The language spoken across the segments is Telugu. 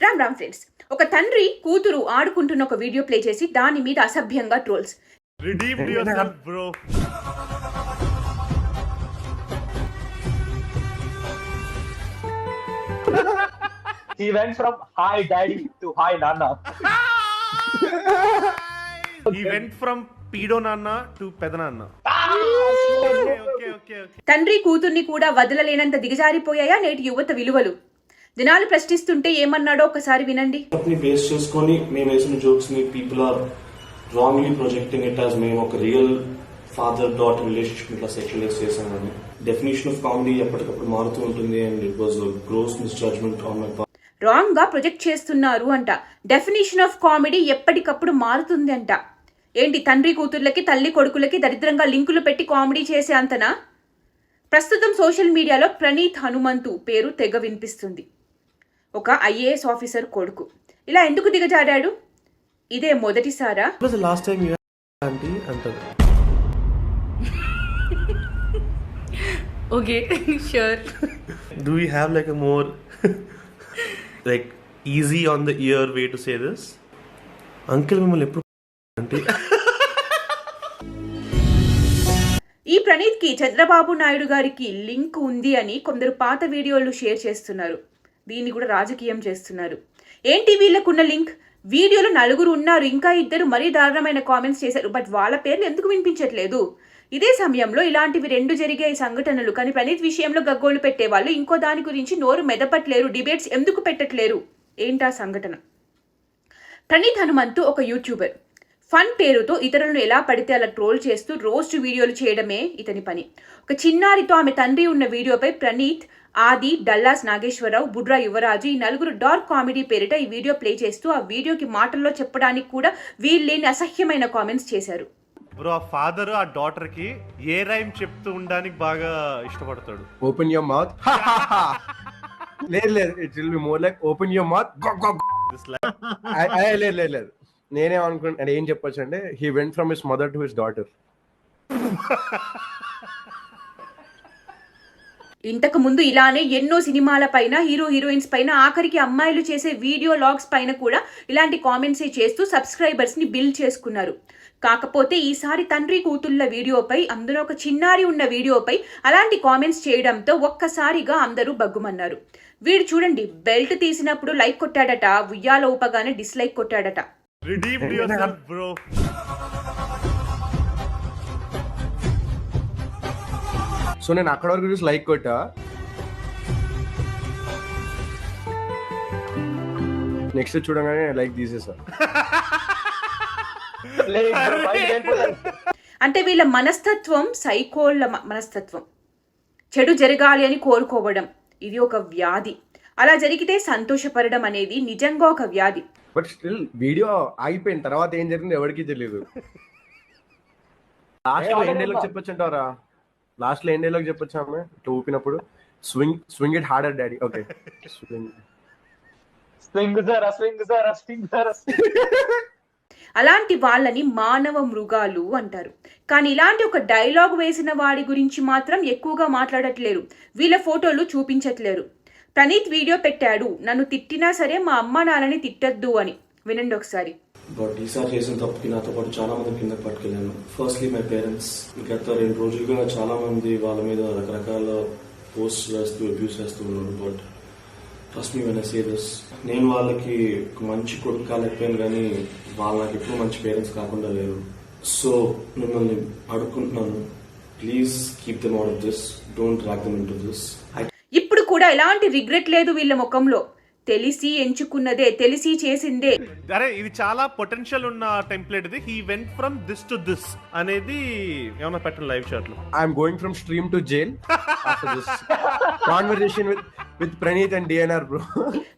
రామ్ రామ్ ఫ్రెండ్స్ ఒక తండ్రి కూతురు ఆడుకుంటున్న ఒక వీడియో ప్లే చేసి దాని మీద అసభ్యంగా ట్రోల్స్. తండ్రి కూతుర్ని కూడా వదలలేనంత దిగజారిపోయాయా నేటి యువత విలువలు? దినాలు ప్రశ్నిస్తుంటే ఏమన్నాడో ఒకసారి వినండి. బేస్ చేసుకొని మేము వేసిన జోక్స్ని people are wrongly projecting it as మేము ఒక రియల్ ఫాదర్ డాటర్ రిలేషన్షిప్ ఇట్లా సెక్షువలైజ్ చేసామని డెఫినేషన్ ఆఫ్ కామెడీ ఎప్పటికప్పుడు మారుతూ ఉంటుంది and it was gross misjudgement on my రాంగ్గా ప్రొజెక్ట్ చేస్తున్నారు అంట. డెఫినేషన్ ఆఫ్ కామెడీ ఎప్పటికప్పుడు మారుతుంది అంట. ఏంటి తండ్రి కూతుర్లకి తల్లి కొడుకులకి దరిద్రంగా లింకులు పెట్టి కామెడీ చేసే అంతనా? ప్రస్తుతం సోషల్ మీడియాలో ప్రణీత్ హనుమంతు పేరు తెగ వినిపిస్తుంది. ఒక ఐఏఎస్ ఆఫీసర్ కొడుకు. ఇలా ఎందుకు దిగజారాడు? ఇదే మొదటిసారా? లాస్ట్ టైం అంటారు Okay, sure. Do you have like more like easy on the ear way to say this uncle మిమ్మల్ని ఎప్పుడు అంటే ఈ ప్రణీత్కి చంద్రబాబు నాయుడు గారికి లింక్ ఉంది అని కొందరు పాత వీడియోలు షేర్ చేస్తున్నారు. దీన్ని కూడా రాజకీయం చేస్తున్నారు. ఏంటి వీళ్ళకున్న లింక్? వీడియోలో నలుగురు ఉన్నారు ఇంకా ఇద్దరు మరీ దారుణమైన కామెంట్స్ చేశారు బట్ వాళ్ళ పేర్లు ఎందుకు వినిపించట్లేదు? ఇదే సమయంలో ఇలాంటివి రెండు జరిగే సంఘటనలు కానీ ప్రణీత్ విషయంలో గగ్గోలు పెట్టేవాళ్ళు ఇంకో దాని గురించి నోరు మెదపట్లేరు డిబేట్స్ ఎందుకు పెట్టట్లేరు? ఏంటా సంఘటన? ప్రణీత్ హనుమంతు ఒక యూట్యూబర్. ఫన్ పేరుతో ఇతరులను ఎలా పడితే అలా ట్రోల్ చేస్తూ రోస్ట్ వీడియోలు చేయడమే ఇతని పని. ఒక చిన్నారితో ఆమె తండ్రి ఉన్న వీడియోపై ప్రణీత్ ఆది డల్లాస్ నాగేశ్వరరావు బుడ్రా యువరాజు ఈ నలుగురు డార్క్ కామెడీ పేరిట ఈ వీడియో ప్లే చేస్తూ ఆ వీడియోకి మాటల్లో చెప్పడానికి కూడా వీల్లేని అసహ్యమైన కామెంట్స్ చేశారు. బ్రో ఆ ఫాదర్ ఆ డాటర్కి ఏ రైమ్ చెప్తూ ఉండడానికి బాగా ఇష్టపడతాడు. ఓపెన్ యువర్ మౌత్ లేదు లేదు it will be more like open your mouth లేదు లేదు లేదు. నేనేమనుకుంటున్నా ఏం చెప్పొచ్చు అంటే he went from his mother to his daughter ఇంతకు ముందు ఇలానే ఎన్నో సినిమాల పైన హీరో హీరోయిన్స్ పైన ఆఖరికి అమ్మాయిలు చేసే వీడియో లాగ్స్ పైన కూడా ఇలాంటి కామెంట్స్ చేస్తూ సబ్స్క్రైబర్స్ని బిల్డ్ చేసుకున్నారు. కాకపోతే ఈసారి తండ్రి కూతుళ్ళ వీడియోపై అందులో ఒక చిన్నారి ఉన్న వీడియోపై అలాంటి కామెంట్స్ చేయడంతో ఒక్కసారిగా అందరూ బగ్గుమన్నారు. వీడు చూడండి బెల్ట్ తీసినప్పుడు లైక్ కొట్టాడట ఉయ్యాల ఊపగానే డిస్లైక్ కొట్టాడట. సో నేను అక్కడ వరకు చూసి లైక్ కొట్టా. నెక్స్ట్ చూడగానే లైక్ తీసేసా? అంటే వీళ్ళ మనస్తత్వం సైకోళ్ళ మనస్తత్వం. చెడు జరగాలి అని కోరుకోవడం. ఇది ఒక వ్యాధి. అలా జరిగితే సంతోషపడడం అనేది నిజంగా ఒక వ్యాధి. బట్ స్టిల్ వీడియో ఆగిపోయిన తర్వాత ఏం జరిగింది ఎవరికి తెలియదు లాస్ట్లో చెప్పొచ్చు అంటారా లాస్ట్లో ఏం డైలాగ్ చెప్పొచ్చు ఆమె? ఇట్లా ఊపినప్పుడు swing swing it harder daddy okay swing Swing zara, swing zara, swing zara. అలాంటి వాళ్ళని మానవ మృగాలు అంటారు. కానీ ఇలాంటి ఒక డైలాగ్ వేసిన వాడి గురించి మాత్రం ఎక్కువగా మాట్లాడట్లేరు. వీళ్ళ ఫోటోలు చూపించట్లేరు. ప్రణీత్ వీడియో పెట్టాడు. నన్ను తిట్టినా సరే మా అమ్మ నాన్నని తిట్టద్దు అని. వినండి ఒకసారి. బట్ ఈసారి చేసిన తప్పుకి నాతో పాటు చాలా మంది కింద పట్టుకెళ్ళాను. ఫస్ట్లీ మై పేరెంట్స్ గత రెండు రోజులుగా చాలా మంది వాళ్ళ మీద రకరకాల పోస్ట్ చేస్తూ అబ్యూస్ చేస్తూ ఉన్నారు. But trust me when say నేను వాళ్ళకి మంచి కొడుకు కాలేకపోయాను కానీ వాళ్ళు నాకు ఎప్పుడు మంచి పేరెంట్స్ కాకుండా లేరు. సో మిమ్మల్ని అడుగుతున్నాను please keep them out of this don't track them into this ఇప్పుడు కూడా ఎలాంటి రిగ్రెట్ లేదు వీళ్ళ ముఖంలో. తెలిసి ఎంచుకున్నదే తెలిసి చేసిందే. అరే ఇది చాలా పొటెన్షియల్ ఉన్న టెంప్లెట్ ఇది. He went from this to this అనేది ఏమన్నా పెట్టండి లైవ్ షాట్లో I'm going from stream to jail after this conversation with with Praneeth and DNR bro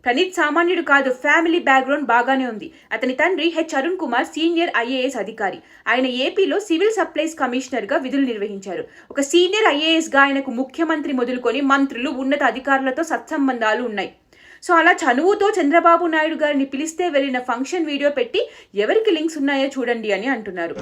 Praneeth సామాన్యుడు కాదు ఫ్యామిలీ బ్యాక్గ్రౌండ్ బాగానే ఉంది. అతని తండ్రి H Arun Kumar senior IAS అధికారి. ఆయన ఏపీలో సివిల్ సప్లైస్ కమిషనర్గా విధులు నిర్వహించారు. ఒక సీనియర్ ఐఏఎస్గా ఆయనకు ముఖ్యమంత్రి మొదలుకొని మంత్రులు ఉన్నత అధికారులతో సత్సంబంధాలు ఉన్నాయి. సో అలా చనువుతో చంద్రబాబు నాయుడు గారిని పిలిస్తే వెళ్ళిన ఫంక్షన్ వీడియో పెట్టి ఎవరికి లింక్స్ ఉన్నాయో చూడండి అని అంటున్నారు.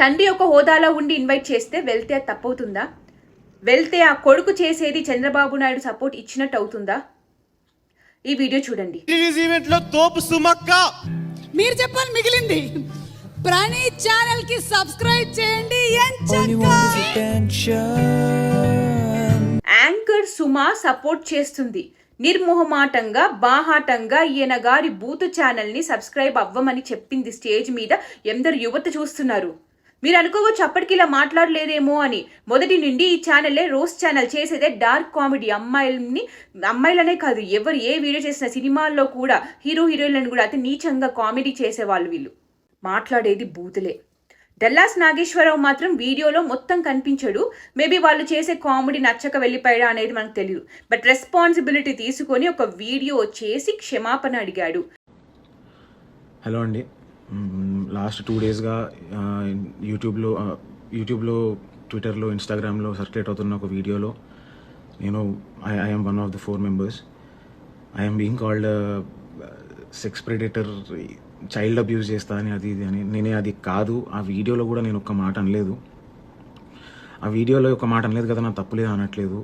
తండ్రి ఒక హోదాలో ఉండి ఇన్వైట్ చేస్తే వెళ్తే అది తప్పవుతుందా? వెళ్తే ఆ కొడుకు చేసేది చంద్రబాబు నాయుడు సపోర్ట్ ఇచ్చినట్టు అవుతుందా? ఈ వీడియో చూడండి. ఈవెంట్లో తోపు సుమక్క మీరు చెప్పాలి మిగిలింది. ప్రణీత్ ఛానల్కి సబ్స్క్రైబ్ చేయండి. యాంకర్ సుమా సపోర్ట్ చేస్తుంది. నిర్మోహమాటంగా బాహాటంగా ఈయన గారి బూతు ఛానల్ని సబ్స్క్రైబ్ అవ్వమని చెప్పింది స్టేజ్ మీద ఎందరు యువత చూస్తున్నారు. మీరు అనుకోవచ్చు అప్పటికి ఇలా మాట్లాడలేదేమో అని. మొదటి నుండి ఈ ఛానల్లే రోజ్ ఛానల్ చేసేదే డార్క్ కామెడీ. అమ్మాయిల్ని అమ్మాయిలనే కాదు ఎవరు ఏ వీడియో చేసిన సినిమాల్లో కూడా హీరో హీరోయిన్లను కూడా అతి నీచంగా కామెడీ చేసేవాళ్ళు వీళ్ళు. మాట్లాడేది బూతులే. డల్లాస్ నాగేశ్వరరావు మాత్రం వీడియోలో మొత్తం కనిపించడు. మేబీ వాళ్ళు చేసే కామెడీ నచ్చక వెళ్ళిపోయాడా అనేది మనకు తెలియదు బట్ రెస్పాన్సిబిలిటీ తీసుకొని ఒక వీడియో చేసి క్షమాపణ అడిగాడు. హలో అండి. లాస్ట్ టూ డేస్గా యూట్యూబ్లో యూట్యూబ్లో ట్విట్టర్లో ఇన్స్టాగ్రామ్లో సర్క్యులేట్ అవుతున్న ఒక వీడియోలో నేను I I'm one of the four members I'm being called sex predator child abuse చేస్తా అని అది ఇది అని. నేనే అది కాదు ఆ వీడియోలో కూడా నేను ఒక్క మాట అనలేదు. ఆ వీడియోలో ఒక మాట అనలేదు కదా నా తప్పులేదు అనట్లేదు.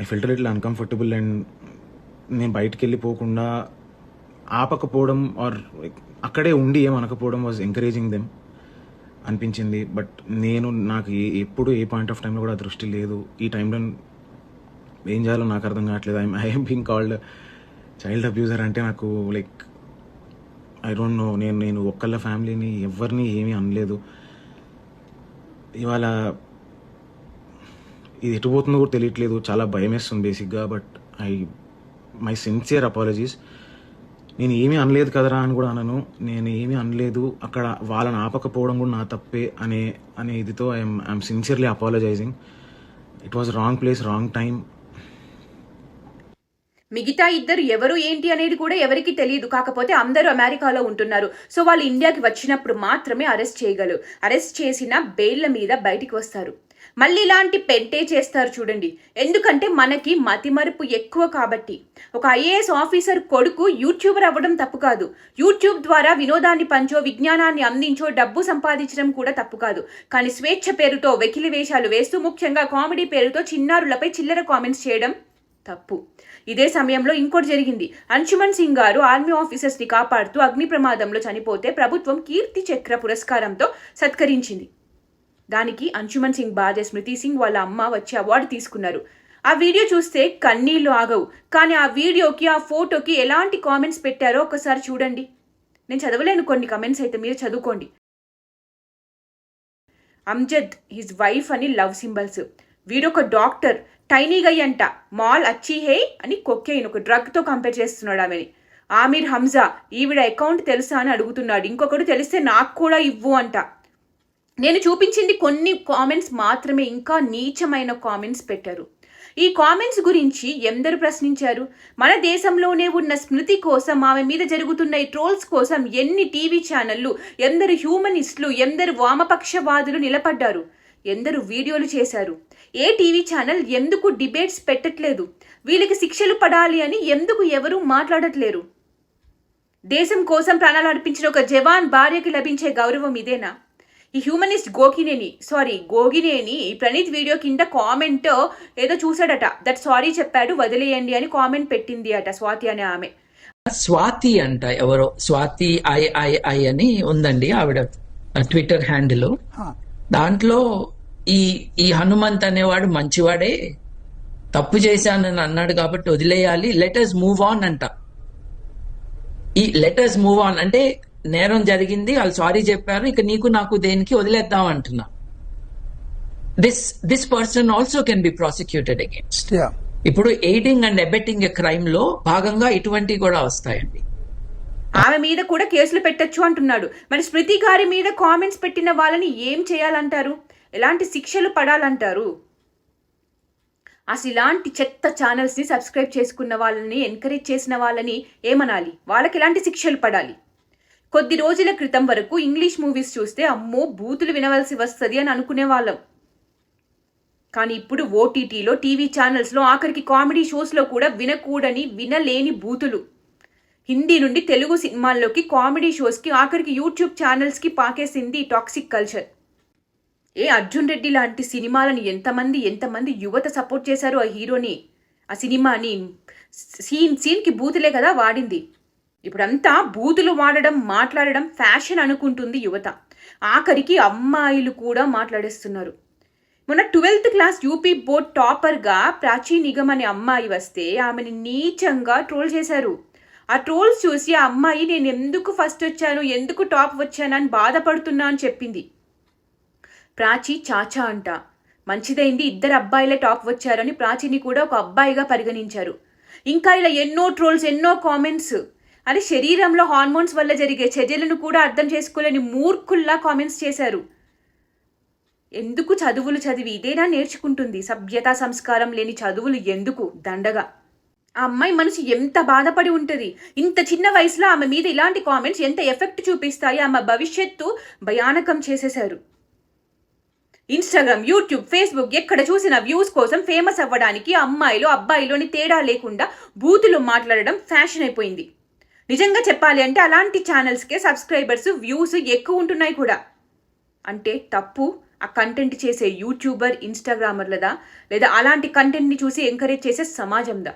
ఐ ఫిల్టర్ ఇట్లా అన్కంఫర్టబుల్ అండ్ నేను బయటికి వెళ్ళిపోకుండా ఆపకపోవడం ఆర్ అక్కడే ఉండి ఏం అనకపోవడం వాజ్ ఎంకరేజింగ్ దెమ్ అనిపించింది. బట్ నేను నాకు ఏ ఎప్పుడు ఏ పాయింట్ ఆఫ్ టైంలో కూడా దృష్టి లేదు. ఈ టైంలో ఏం చేయాలో నాకు అర్థం కావట్లేదు. I'm I'm being called child abuser అంటే నాకు లైక్ ఐ డోంట్ నో నేను నేను ఒక్కళ్ళ ఫ్యామిలీని ఎవరిని ఏమీ అనలేదు. ఇవాళ ఇది ఎటు పోతుందో కూడా తెలియట్లేదు. చాలా భయం వేస్తుంది బేసిక్గా. But I my sincere apologies నేను ఏమీ అనలేదు కదరా అని కూడా అనను. నేను ఏమీ అనలేదు. అక్కడ వాళ్ళని ఆపకపోవడం కూడా నా తప్పే అనే అనే ఇదితో I'm I'm sincerely apologizing it was wrong place wrong time మిగతా ఇద్దరు ఎవరు ఏంటి అనేది కూడా ఎవరికి తెలియదు. కాకపోతే అందరూ అమెరికాలో ఉంటున్నారు. సో వాళ్ళు ఇండియాకి వచ్చినప్పుడు మాత్రమే అరెస్ట్ చేయగలరు. అరెస్ట్ చేసిన బెయిల్ల మీద బయటికి వస్తారు. మళ్ళీ ఇలాంటి పెంటే చేస్తారు చూడండి. ఎందుకంటే మనకి మతిమరుపు ఎక్కువ కాబట్టి. ఒక ఐఏఎస్ ఆఫీసర్ కొడుకు యూట్యూబర్ అవ్వడం తప్పు కాదు. యూట్యూబ్ ద్వారా వినోదాన్ని పంచో విజ్ఞానాన్ని అందించో డబ్బు సంపాదించడం కూడా తప్పు కాదు. కానీ స్వేచ్ఛ పేరుతో వెకిలి వేషాలు వేస్తూ ముఖ్యంగా కామెడీ పేరుతో చిన్నారులపై చిల్లర కామెంట్స్ చేయడం తప్పు. ఇదే సమయంలో ఇంకోటి జరిగింది. అంశుమన్ సింగ్ గారు ఆర్మీ ఆఫీసర్స్ని కాపాడుతూ అగ్ని ప్రమాదంలో చనిపోతే ప్రభుత్వం కీర్తి చక్ర పురస్కారంతో సత్కరించింది. దానికి అంశుమన్ సింగ్ భార్య స్మృతి సింగ్ వాళ్ళ అమ్మ వచ్చి అవార్డు తీసుకున్నారు. ఆ వీడియో చూస్తే కన్నీళ్ళు ఆగవు. కానీ ఆ వీడియోకి ఆ ఫోటోకి ఎలాంటి కామెంట్స్ పెట్టారో ఒకసారి చూడండి. నేను చదవలేను కొన్ని కమెంట్స్ అయితే మీరు చదువుకోండి. అమ్జద్ హిజ్ వైఫ్ అని లవ్ సింబల్స్. వీడొక డాక్టర్ టైనీగై అంట. మాల్ అచ్చి హే అని కొక్కెయిన్ ఒక డ్రగ్తో కంపేర్ చేస్తున్నాడు ఆమెని. ఆమీర్ హంజా ఈవిడ అకౌంట్ తెలుసా అని అడుగుతున్నాడు. ఇంకొకడు తెలిస్తే నాకు కూడా ఇవ్వు అంట. నేను చూపించింది కొన్ని కామెంట్స్ మాత్రమే ఇంకా నీచమైన కామెంట్స్ పెట్టారు. ఈ కామెంట్స్ గురించి ఎందరు ప్రశ్నించారు? మన దేశంలోనే ఉన్న స్మృతి కోసం ఆమె మీద జరుగుతున్న ఈ ట్రోల్స్ కోసం ఎన్ని టీవీ ఛానళ్ళు ఎందరు హ్యూమనిస్టులు ఎందరు వామపక్షవాదులు నిలబడ్డారు? ఎందరు వీడియోలు చేశారు? ఏ టీవీ ఛానల్ ఎందుకు డిబేట్స్ పెట్టట్లేదు? వీళ్ళకి శిక్షలు పడాలి అని ఎందుకు ఎవరూ మాట్లాడట్లేరు? దేశం కోసం ప్రాణాలు అర్పించిన ఒక జవాన్ భార్యకి లభించే గౌరవం ఇదేనా? ఈ humanist Gokineni sorry Gogineni Praneeth video కింద కామెంట్ ఏదో చూశాడట. దట్ సారీ చెప్పాడు వదిలేయండి అని కామెంట్ పెట్టింది అట స్వాతి అనే ఆమె. స్వాతి అంట ఎవరో స్వాతి ఐ ఐ ఐ అని ఉందండి ఆవిడ ట్విట్టర్ హ్యాండిల్ దాంట్లో ఈ ఈ హనుమంత్ అనేవాడు మంచివాడే తప్పు చేశానని అన్నాడు కాబట్టి వదిలేయాలి లెటర్స్ మూవ్ ఆన్ అంట. ఈ లెటర్స్ మూవ్ ఆన్ అంటే నేరం జరిగింది వాళ్ళు సారీ చెప్పారు ఇక నీకు నాకు దేనికి వదిలేద్దాం అంటున్నా. This this person also can be prosecuted against ఇప్పుడు ఎయిడింగ్ అండ్ అబెట్టింగ్ ఎ క్రైమ్లో భాగంగా ఇటువంటివి కూడా వస్తాయండి. ఆమె మీద కూడా కేసులు పెట్టొచ్చు అంటున్నాడు. మరి స్మృతి గారి మీద కామెంట్స్ పెట్టిన వాళ్ళని ఏం చేయాలంటారు? ఎలాంటి శిక్షలు పడాలంటారు? అసలు ఇలాంటి చెత్త ఛానల్స్ని సబ్స్క్రైబ్ చేసుకున్న వాళ్ళని ఎంకరేజ్ చేసిన వాళ్ళని ఏమనాలి? వాళ్ళకి ఎలాంటి శిక్షలు పడాలి? కొద్ది రోజుల క్రితం వరకు ఇంగ్లీష్ మూవీస్ చూస్తే అమ్మో బూతులు వినవలసి వస్తుంది అని అనుకునే వాళ్ళం. కానీ ఇప్పుడు ఓటీటీలో టీవీ ఛానల్స్లో ఆఖరికి కామెడీ షోస్లో కూడా వినకూడని వినలేని బూతులు. హిందీ నుండి తెలుగు సినిమాల్లోకి కామెడీ షోస్కి ఆఖరికి యూట్యూబ్ ఛానల్స్కి పాకేసింది టాక్సిక్ కల్చర్. ఏ అర్జున్ రెడ్డి లాంటి సినిమాలను ఎంతమంది ఎంతమంది యువత సపోర్ట్ చేశారు ఆ హీరోని. ఆ సినిమాని సీన్ సీన్కి బూతులే కదా వాడింది. ఇప్పుడంతా బూతులు వాడడం మాట్లాడడం ఫ్యాషన్ అనుకుంటుంది యువత. ఆఖరికి అమ్మాయిలు కూడా మాట్లాడేస్తున్నారు. మొన్న ట్వెల్త్ క్లాస్ యూపీ బోర్డ్ టాపర్గా ప్రాచీ నిగమ్ అనే అమ్మాయి వస్తే ఆమెని నీచంగా ట్రోల్ చేశారు. ఆ ట్రోల్స్ చూసి ఆ అమ్మాయి నేను ఎందుకు ఫస్ట్ వచ్చాను? ఎందుకు టాప్ వచ్చానని బాధపడుతున్నా అని చెప్పింది. ప్రాచీ చాచా అంట. మంచిదైంది ఇద్దరు అబ్బాయిలే టాప్ వచ్చారని ప్రాచీని కూడా ఒక అబ్బాయిగా పరిగణించారు. ఇంకా ఇలా ఎన్నో ట్రోల్స్ ఎన్నో కామెంట్స్ అని శరీరంలో హార్మోన్స్ వల్ల జరిగే చర్యలను కూడా అర్థం చేసుకోలేని మూర్ఖుల్లా కామెంట్స్ చేశారు. ఎందుకు చదువులు చదివి ఇదేనా నేర్చుకుంటుంది? సభ్యతా సంస్కారం లేని చదువులు ఎందుకు? దండగా. ఆ అమ్మాయి మనసు ఎంత బాధపడి ఉంటుంది? ఇంత చిన్న వయసులో ఆమె మీద ఇలాంటి కామెంట్స్ ఎంత ఎఫెక్ట్ చూపిస్తాయి? ఆమె భవిష్యత్తు భయానకం చేసేశారు. ఇన్స్టాగ్రామ్ యూట్యూబ్ ఫేస్బుక్ ఎక్కడ చూసిన వ్యూస్ కోసం ఫేమస్ అవ్వడానికి అమ్మాయిలు అబ్బాయిలోని తేడా లేకుండా బూతులు మాట్లాడడం ఫ్యాషన్ అయిపోయింది. నిజంగా చెప్పాలి అంటే అలాంటి ఛానల్స్కే సబ్స్క్రైబర్స్ వ్యూస్ ఎక్కువ ఉంటున్నాయి కూడా. అంటే తప్పు ఆ కంటెంట్ చేసే యూట్యూబర్ ఇన్స్టాగ్రామర్లదా లేదా అలాంటి కంటెంట్ని చూసి ఎంకరేజ్ చేసే సమాజందా?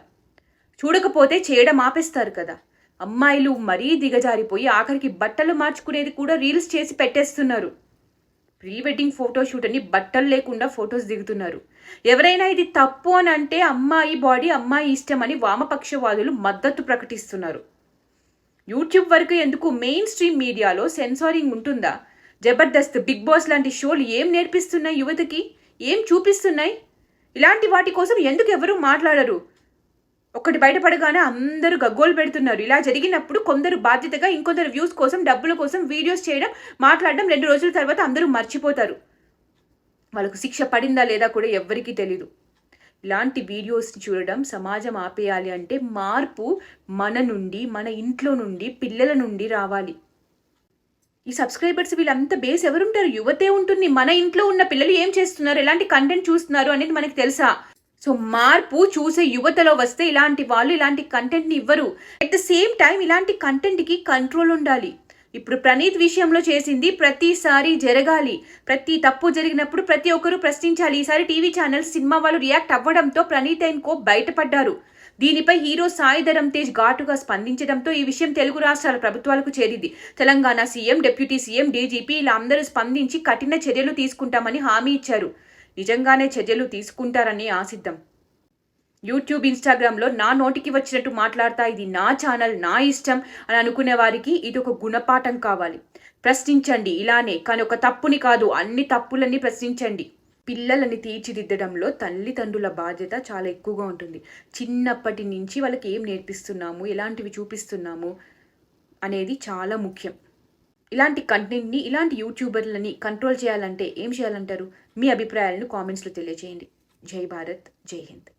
చూడకపోతే చేయడం ఆపేస్తారు కదా. అమ్మాయిలు మరీ దిగజారిపోయి ఆఖరికి బట్టలు మార్చుకునేది కూడా రీల్స్ చేసి పెట్టేస్తున్నారు. ప్రీ వెడ్డింగ్ ఫోటోషూట్ అని బట్టలు లేకుండా ఫొటోస్ దిగుతున్నారు. ఎవరైనా ఇది తప్పు అని అంటే అమ్మాయి బాడీ అమ్మాయి ఇష్టం అని వామపక్షవాదులు మద్దతు ప్రకటిస్తున్నారు. యూట్యూబ్ వరకు ఎందుకు మెయిన్ స్ట్రీమ్ మీడియాలో సెన్సారింగ్ ఉంటుందా? జబర్దస్త్ బిగ్ బాస్ లాంటి షోలు ఏం నేర్పిస్తున్నాయి యువతకి? ఏం చూపిస్తున్నాయి? ఇలాంటి వాటి కోసం ఎందుకు ఎవరు మాట్లాడరు? ఒకటి బయటపడగానే అందరూ గగ్గోలు పెడుతున్నారు. ఇలా జరిగినప్పుడు కొందరు బాధ్యతగా ఇంకొందరు వ్యూస్ కోసం డబ్బుల కోసం వీడియోస్ చేయడం మాట్లాడడం రెండు రోజుల తర్వాత అందరూ మర్చిపోతారు. వాళ్ళకు శిక్ష పడిందా లేదా కూడా ఎవ్వరికీ తెలియదు ఇలాంటి వీడియోస్ని చూడడం సమాజం ఆపేయాలి అంటే మార్పు మన నుండి మన ఇంట్లో నుండి పిల్లల నుండి రావాలి. ఈ సబ్స్క్రైబర్స్ వీళ్ళంతా బేస్ ఎవరుంటారు? యువతే ఉంటుంది. మన ఇంట్లో ఉన్న పిల్లలు ఏం చేస్తున్నారు? ఎలాంటి కంటెంట్ చూస్తున్నారు అనేది మనకు తెలుసా? సో మార్పు చూసే యువతలో వస్తే ఇలాంటి వాళ్ళు ఇలాంటి కంటెంట్ని ఇవ్వరు. అట్ ద సేమ్ టైం ఇలాంటి కంటెంట్కి కంట్రోల్ ఉండాలి. ఇప్పుడు ప్రణీత్ విషయంలో చేసింది ప్రతిసారి జరగాలి. ప్రతి తప్పు జరిగినప్పుడు ప్రతి ఒక్కరూ ప్రశ్నించాలి. ఈసారి టీవీ ఛానల్స్ సినిమా వాళ్ళు రియాక్ట్ అవ్వడంతో ప్రణీత్ అండ్ కో బయటపడ్డారు. దీనిపై హీరో సాయి ధరమ్ తేజ్ ఘాటుగా స్పందించడంతో ఈ విషయం తెలుగు రాష్ట్రాల ప్రభుత్వాలకు చేరింది. Telangana CM deputy CM DGP ఇలా అందరూ స్పందించి కఠిన చర్యలు తీసుకుంటామని హామీ ఇచ్చారు. నిజంగానే చర్యలు తీసుకుంటారని ఆశిద్దాం. యూట్యూబ్ ఇన్స్టాగ్రామ్లో నా నోటికి వచ్చినట్టు మాట్లాడతా ఇది నా ఛానల్ నా ఇష్టం అని అనుకునే వారికి ఇది ఒక గుణపాఠం కావాలి. ప్రశ్నించండి ఇలానే కానీ ఒక తప్పుని కాదు అన్ని తప్పులన్నీ ప్రశ్నించండి. పిల్లలని తీర్చిదిద్దడంలో తల్లిదండ్రుల బాధ్యత చాలా ఎక్కువగా ఉంటుంది. చిన్నప్పటి నుంచి వాళ్ళకి ఏం నేర్పిస్తున్నాము ఎలాంటివి చూపిస్తున్నాము అనేది చాలా ముఖ్యం. ఇలాంటి కంటెంట్ని ఇలాంటి యూట్యూబర్లని కంట్రోల్ చేయాలంటే ఏం చేయాలంటారు? మీ అభిప్రాయాలను కామెంట్స్లో తెలియజేయండి జై భారత్ జై హింద్.